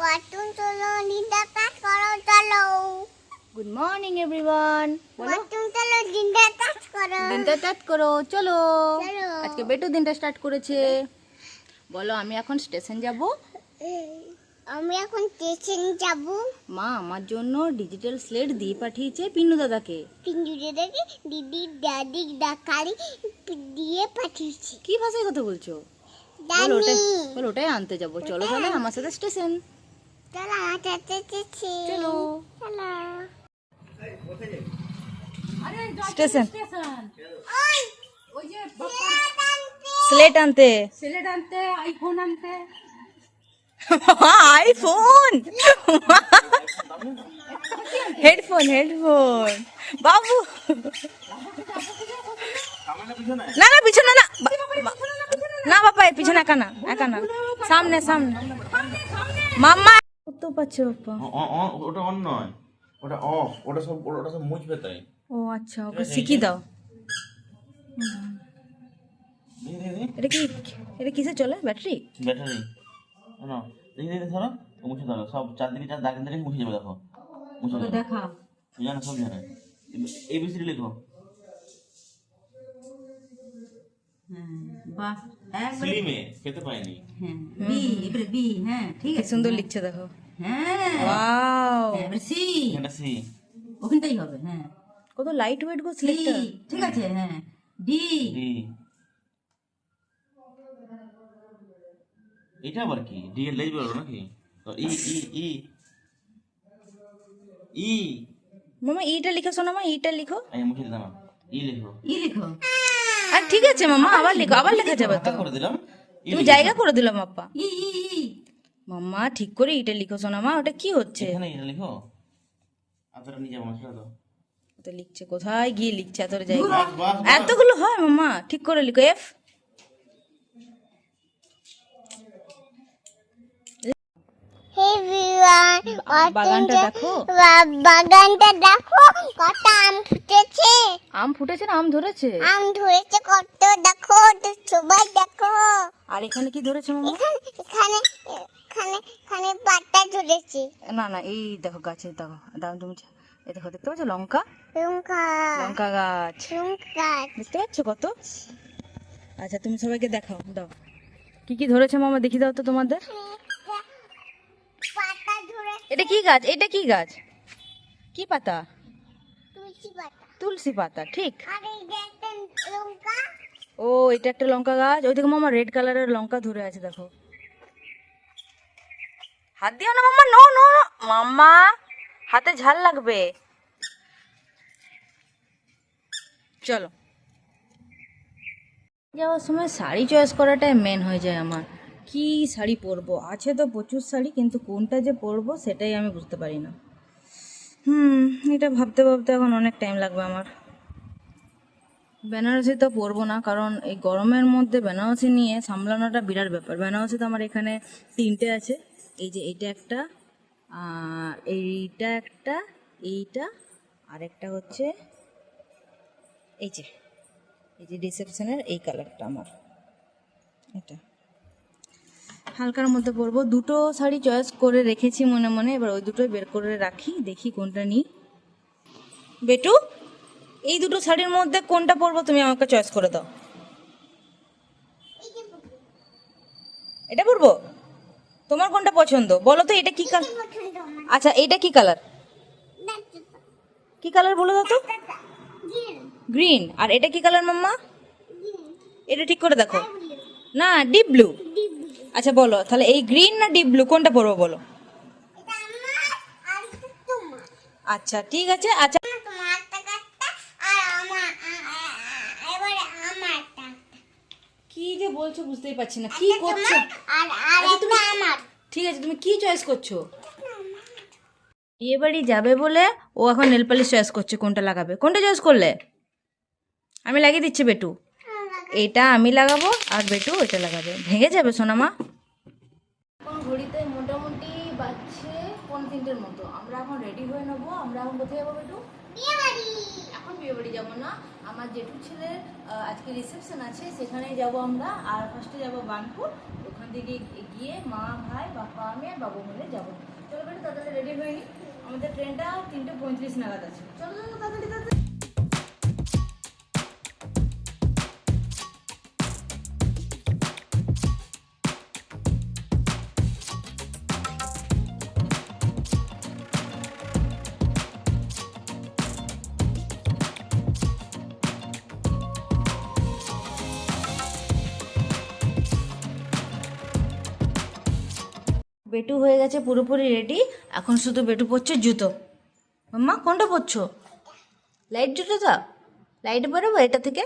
পটুন চলো নিন্দা কাজ করো চলো গুড মর্নিং এভরিওয়ান বলো। পটুন চলো নিন্দা কাজ করো। দিনটা স্টার্ট করো চলো। আজকে বেটু দিনটা স্টার্ট করেছে। বলো আমি এখন স্টেশন যাব? আমি এখন স্টেশন যাব। মা আমার জন্য ডিজিটাল স্লেট দিয়ে পাঠিয়েছে পিন্নু দাদাকে। পিঞ্জুরে দেখে দিদি দাদি ডাকারি দিয়ে পাঠিয়েছি। কি ভাষায় কথা বলছো? বলো ওটাই বলো ওটাই আনতে যাব। চলো তাহলে আমার সাথে স্টেশন চলো আমার সাথে এসেছি চলো চলো স্টেশন ওই ওই যে স্লেট আনতে সিলেট আনতে আইফোন আনতে আইফোন হেডফোন হেডফোন বাবু না না পিছনে না বা- বা- না বাবা এই পিছনে একা না একা না সামনে সামনে মাম্মা তো পাচ্ছে বাপ্পা? ওটা অন নয়। ওটা অফ ওটা সব ওটা সব মুছবে তাই। ও আচ্ছা ওকে শিখিয়ে দাও। দেখি দেখি এটা কি এটা কিসে চলে? ব্যাটারি? ব্যাটারি। না। দেখি দেখি ধরো মুছে দাও। সব চারদিকে চার দাগ দিলে মুছে যাবে দেখো। মুছে দেখা। জানো সব জানে। এবিসিডি লেখো। স্লিমে খেতে পাইনি। হ্যাঁ বি এবারে বি হ্যাঁ ঠিক আছে সুন্দর লিখছে দেখো। হ্যাঁ ওয়াও। হ্যাঁ, এবারে সি। এটা সি। ওখানটাই হবে হ্যাঁ। কত লাইট ওয়েট গো ঠিক আছে হ্যাঁ। ডি। ডি। এটা আবার কি? ডি এর লেজ বলো নাকি? তো ই ই ই। ই। মামা ইটা লিখো শোনো মা ইটা লিখো। আমি মুছে দিলাম ই লেখো। ই লিখো। আর ঠিক আছে মামা আবার লেখো আবার লেখা যাবে তো। করে দিলাম? তুমি জায়গা করে দিলাম আপা ই ই ই মাম্মা ঠিক করে এটা লিখো শোনা মা ওটা কি হচ্ছে? এখানে এটা লেখো। মশলা দাও। তো লিখছে কোথায়? গিয়ে লিখছে এত জায়গা। এতগুলো হয় মাম্মা ঠিক করে লিখো এফ বাগানটা দেখো। বাগানটা দেখো কত আম ফুটেছে। আম ফুটেছে না? আম ধরেছে? আম ধরেছে কত দেখো সবাই দেখো। আর এখানে কি ধরেছে মামা? এখানে এখানে এখানে পাতা ধরেছে। না না এই দেখো গাছে দেখো দাম তুমি এই দেখো দেখতে পাচ্ছ লঙ্কা? লঙ্কা। লঙ্কা গাছ। লঙ্কা দেখতে পাচ্ছ কত? আচ্ছা তুমি সবাইকে দেখাও দাও। কি কি ধরেছে মামা? দেখি দাও তো তোমাদের। এটা কি গাছ? এটা কি গাছ? কি পাতা? তুলসী পাতা। তুলসী পাতা ঠিক। আর এই লঙ্কা। ও এটা একটা লঙ্কা গাছ। ওই দেখো মামা রেড কালারের লঙ্কা ধরে আছে দেখো। হাত দিও না মামা। No no no. মাম্মা হাতে ঝাল লাগবে। চলো। যাওয়ার সময় শাড়ি চয়েস করাটাই মেন হয়ে যায় আমার। কি শাড়ি পরবো? আছে তো প্রচুর শাড়ি, কিন্তু কোনটা যে পরবো সেটাই আমি বুঝতে পারি না। হুম, এটা ভাবতে ভাবতে এখন অনেক টাইম লাগবে আমার। বেনারসি তো পরবো না, কারণ এই গরমের মধ্যে বেনারসি নিয়ে সামলানোটা বিরাট ব্যাপার। বেনারসি তো আমার এখানে তিনটে আছে, এই যে এইটা একটা এইটা একটা, এইটা আর একটা হচ্ছে এই যে এই যে রিসেপশনের এই কালারটা আমার। এটা। হালকার মধ্যে পরবো। দুটো শাড়ি চয়েস করে রেখেছি মনে মনে। এবার ওই দুটোই বের করে রাখি দেখি কোনটা নিই। বেটু এই দুটো শাড়ির মধ্যে কোনটা পরবো তুমি আমাকে চয়েস করে দাও। এটা পরবো? তোমার কোনটা পছন্দ? বলো তো এটা কি কালার আচ্ছা এটা কি কালার কি কালার বলো দাও তো? গ্রিন আর এটা কি কালার মাম্মা? এটা ঠিক করে দেখো। না ডিপ ব্লু আচ্ছা বলো তাহলে এই গ্রিন না ডিপ ব্লু কোনটা পরবো বলো? আচ্ছা ঠিক আছে আচ্ছা। কি যে বলছো বুঝতেই পারছি না কি করছ? আর একটা আমার। ঠিক আছে তুমি কি চয়েস করছ? বিয়ে বাড়ি যাবে বলে ও এখন নেল পালিশ চয়েস করছে কোনটা লাগাবে? কোনটা চয়েস করলে? আমি লাগিয়ে দিচ্ছি বেটু। এটা আমি লাগাবো আর বেটু এটা লাগাবে। ভেঙে যাবে সোনামা? এখন ঘড়িতে মোটামুটি বাজছে পনেরো তিনটের মতো। আমরা এখন রেডি হয়ে নেব। আমরা এখন কোথায় যাব বেটু? এখন বিয়ে বাড়ি যাব না। আমার জেঠু ছেলের আজকে রিসেপশন আছে সেখানেই যাব আমরা। আর ফার্স্টে যাব বানপুর। ওখানে দিকে গিয়ে মা ভাই বাবা আমি আর বাবু মিলে যাব। চলো বেটু তাড়াতাড়ি রেডি হয়ে নি। আমাদের ট্রেনটা তিনটে পঁয়ত্রিশ নাগাদ আছে। চলো চলো তাড়াতাড়ি তাড়াতাড়ি। বেটু হয়ে গেছে পুরোপুরি রেডি এখন শুধু বেটু পরছে জুতো। মাম্মা, কোনটা পরছো? লাইট জুতোটা লাইট বেরোবো এটা থেকে?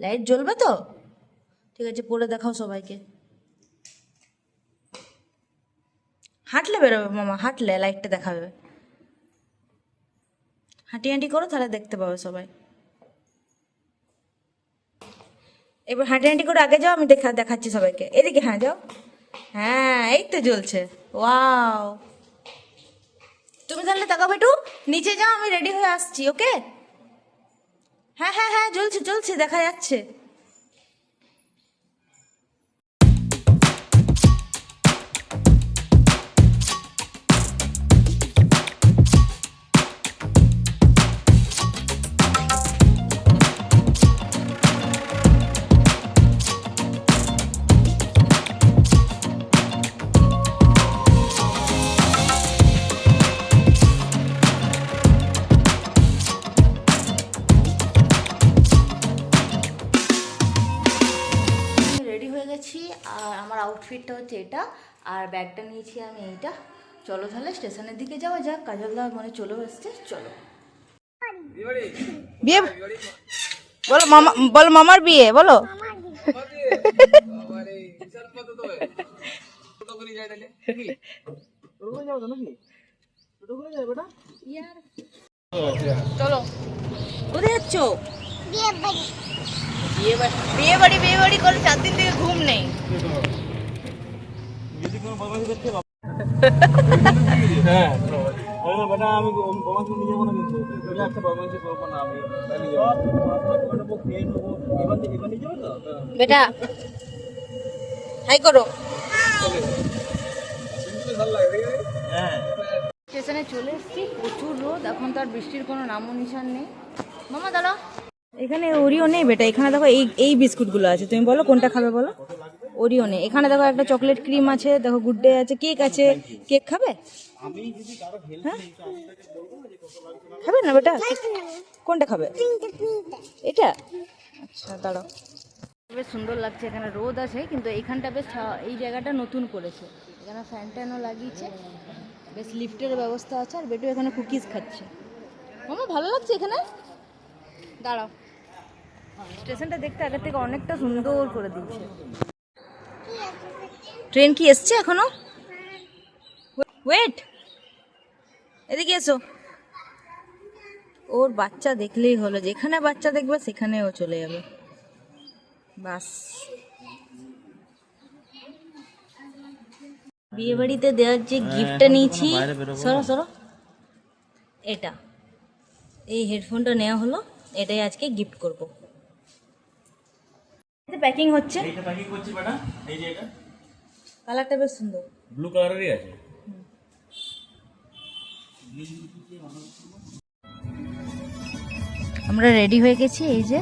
লাইট জ্বলবে তো? ঠিক আছে, পরে দেখাও সবাইকে। হাঁটলে বেরোবে মামা হাঁটলে লাইটটা দেখাবে। হাঁটি হাঁটি করো, তাহলে দেখতে পাবে সবাই। এবার হাঁটি হাঁটি করে আগে যাও, আমি দেখা দেখাচ্ছি সবাইকে। এদিকে হ্যাঁ যাও। হ্যাঁ এই তো জ্বলছে। ওয়াও। তুমি তাহলে তাকাও বেটু, নিচে যাও, আমি রেডি হয়ে আসছি, ওকে? হ্যাঁ হ্যাঁ হ্যাঁ জ্বলছে জ্বলছে, দেখা যাচ্ছে। গেছি আর আমার আউটফিটটা হচ্ছে এটা আর ব্যাগটা নিয়েছি আমি এইটা। চলো তাহলে স্টেশনের দিকে যাওয়া যাক কাজলদা মনে চলেও এসছে চলো। বিয়ে বলো মামা বলো মামার বিয়ে বলো। চলো। কোথায় যাচ্ছ? বিয়ে বাড়ি বিয়ে বাড়ি করে চার দিন থেকে ঘুম নেই। বেটা, হাই করো। স্টেশনে চলে এসেছি, প্রচুর রোদ, এখন তো আর বৃষ্টির কোনো নামও নিশান নেই। মামা দাঁড়া এখানে ওরিও নেই বেটা এখানে দেখো এই এই বিস্কুটগুলো আছে। তুমি বলো কোনটা খাবে বলো? ওরিও নেই। এখানে দেখো একটা চকলেট ক্রিম আছে দেখো গুড ডে আছে কেক আছে। কেক খাবে? হ্যাঁ? খাবে না বেটা? কোনটা খাবে? এটা? আচ্ছা দাঁড়াও। বেশ সুন্দর লাগছে এখানে রোদ আছে কিন্তু এখানটা বেশ এই জায়গাটা নতুন করেছে। এখানে ফ্যান ট্যানও লাগিয়েছে। বেশ লিফটের ব্যবস্থা আছে আর বেটু এখানে কুকিজ খাচ্ছে। মামা ভালো লাগছে এখানে? দাঁড়াও। স্টেশনটা দেখতে আগের থেকে অনেকটা সুন্দর করে দিয়েছে। ট্রেন কি এসছে এখনও? ওয়েট এদিকে এসো। ওর বাচ্চা দেখলেই হলো যেখানে বাচ্চা দেখবে সেখানে ও চলে যাবে। বাস। বিয়ে বাড়িতে দেওয়ার যে গিফটটা নিয়েছি সরো সরো। এটা। এই হেডফোনটা নেওয়া হলো এটাই আজকে গিফট করব। এতে প্যাকিং হচ্ছে। এইটা প্যাকিং করছি বেটা এই যে এটা। কালারটা বেশ সুন্দর। ব্লু কালারেরই আছে। আমরা রেডি হয়ে গেছি এই যে।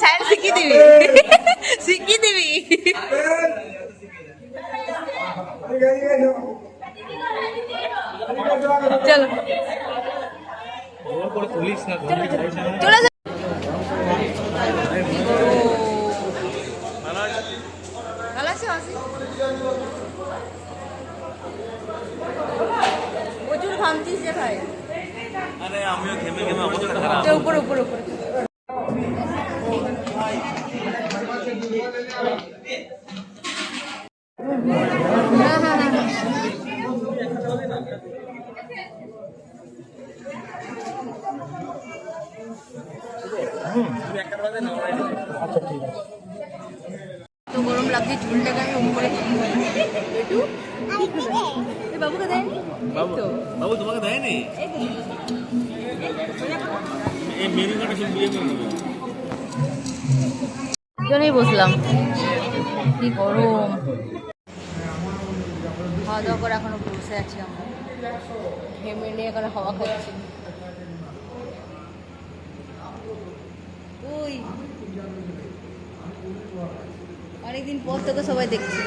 সাইড শিখিয়ে দিবি? শিখিয়ে দিবি? চলো চলে। প্রচুর ঘামছিস যে ভাই। আরে আমিও ঘেমে ঘেমে অবস্থা খারাপ। উপরে উপরে উপরে। গরম চুলটাকে আমি বাবুকে দেয়নি? বাবু তোমাকে দেয়নি? বিয়ে করে জন্যই বসলাম। কি গরম। খাওয়া দাওয়া করে এখনও বসে আছি আমরা। ঘেমে নিয়ে এখানে হাওয়া খাচ্ছি ওই অনেকদিন পর তোকে সবাই দেখছি।